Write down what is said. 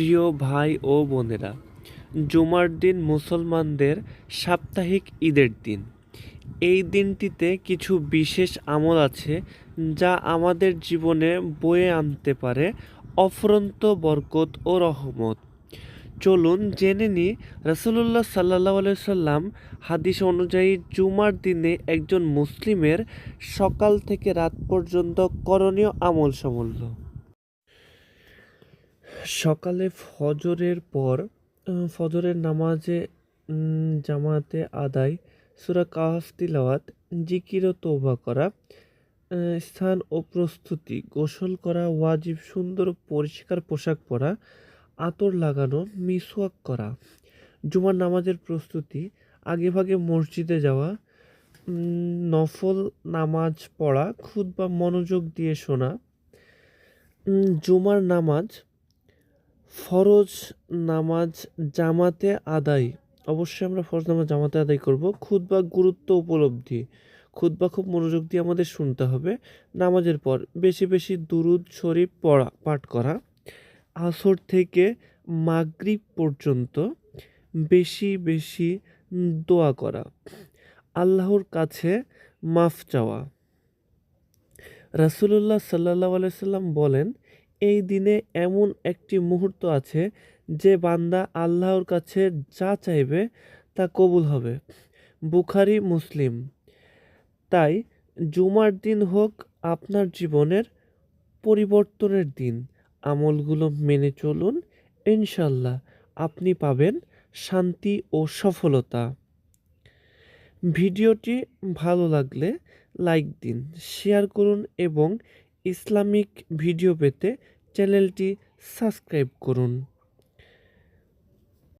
প্রিয় ভাই ও বোনেরা, জুমার দিন মুসলমানদের সাপ্তাহিক ঈদের দিন। এই দিনটিতে কিছু বিশেষ আমল আছে যা আমাদের জীবনে বয়ে আনতে পারে অফরন্ত বরকত ও রহমত। চলুন জেনে নিই রসুল্লাহ সাল্লাহ সাল্লাম হাদিস অনুযায়ী জুমার দিনে একজন মুসলিমের সকাল থেকে রাত পর্যন্ত করণীয় আমল সমূল্য সকালে ফজরের পর ফজরের নামাজে জামাতে আদায়, সূরা কাহাফ তিলাওয়াত, জিকির ও তৌবা করা স্থান ও প্রস্তুতি, গোসল করা, ওয়াজিব, সুন্দর পরিষ্কার পোশাক পরা, আতর লাগানো, মিসওয়াক করা, জুমার নামাজের প্রস্তুতি, আগেভাগে মসজিদে যাওয়া নফল নামাজ পড়া, খুতবা মনোযোগ দিয়ে শোনা জুমার নামাজ ফরজ নামাজ জামাতে আদায়। অবশ্যই আমরা ফরজ নামাজ জামাতে আদায় করব। খুতবা গুরুত্ব উপলব্ধি। খুতবা খুব মনোযোগ দিয়ে আমাদের শুনতে হবে। নামাজের পর বেশি বেশি দুরুদ শরীফ পড়া, পাঠ করা। আসর থেকে মাগরিব পর্যন্ত বেশি বেশি দোয়া করা। আল্লাহর কাছে মাফ চাওয়া। রাসূলুল্লাহ সাল্লাহ আলাইসাল্লাম বলেন এই দিনে এমন একটি মুহূর্ত আছে যে বান্দা আল্লাহর কাছে যা চাইবে তা কবুল হবে। বুখারি, মুসলিম। তাই জুমার দিন হোক আপনার জীবনের পরিবর্তনের দিন। আমলগুলো মেনে চলুন ইনশাল্লাহ আপনি পাবেন শান্তি ও সফলতা। ভিডিওটি ভালো লাগলে লাইক দিন, শেয়ার করুন এবং ইসলামিক ভিডিও পেতে চ্যানেলটি সাবস্ক্রাইব করুন।